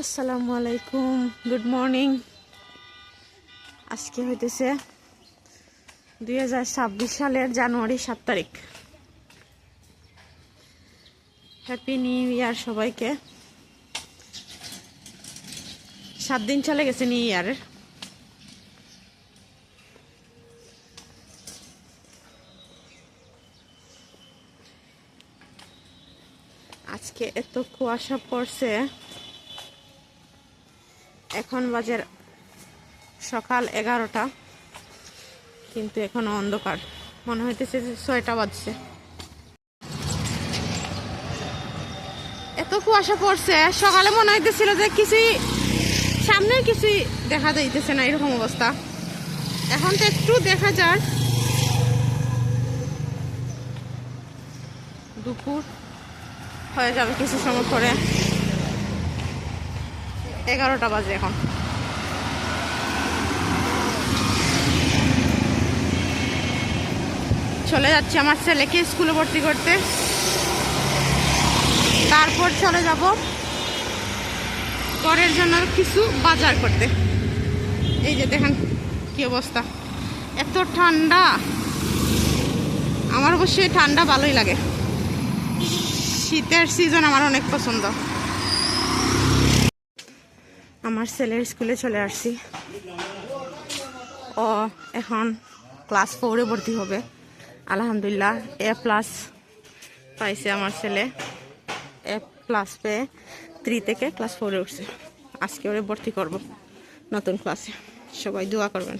আসসালামু আলাইকুম good morning আজকে হইতেছে দুই হাজার ছাব্বিশ সালের জানুয়ারি সাত তারিখ। হ্যাপি নিউ ইয়ার সবাইকে। সাত দিন চলে গেছে নিউ ইয়ারের আজকে এত কুয়াশা পড়ছে। এখন বাজে সকাল এগারোটা, কিন্তু এখনও অন্ধকার। মনে হইতেছে যে ছয়টা বাজছে। এত কুয়াশা পড়ছে, সকালে মনে হইতেছিল যে কিছুই সামনে কিছুই দেখা যাইতেছে না, এরকম অবস্থা। এখন তো একটু দেখা যায় দুপুর হয়ে যাবে কিছু সময় পরে। এগারোটা বাজে এখন। চলে যাচ্ছি আমার ছেলেকে স্কুলে ভর্তি করতে। তারপর চলে যাব পরের জন্য কিছু বাজার করতে। এই যে দেখেন কি অবস্থা। এত ঠান্ডা। আমার অবশ্যই ঠান্ডা ভালোই লাগে। শীতের সিজন আমার অনেক পছন্দ। আমার ছেলের স্কুলে চলে আসছি। ও এখন ক্লাস ফোরে ভর্তি হবে। আলহামদুলিল্লাহ এ প্লাস পাইছে আমার ছেলে। এ প্লাস পেয়ে থ্রি থেকে ক্লাস ফোরে উঠছে। আজকে ওরে ভর্তি করব নতুন ক্লাসে সবাই দোয়া করবেন।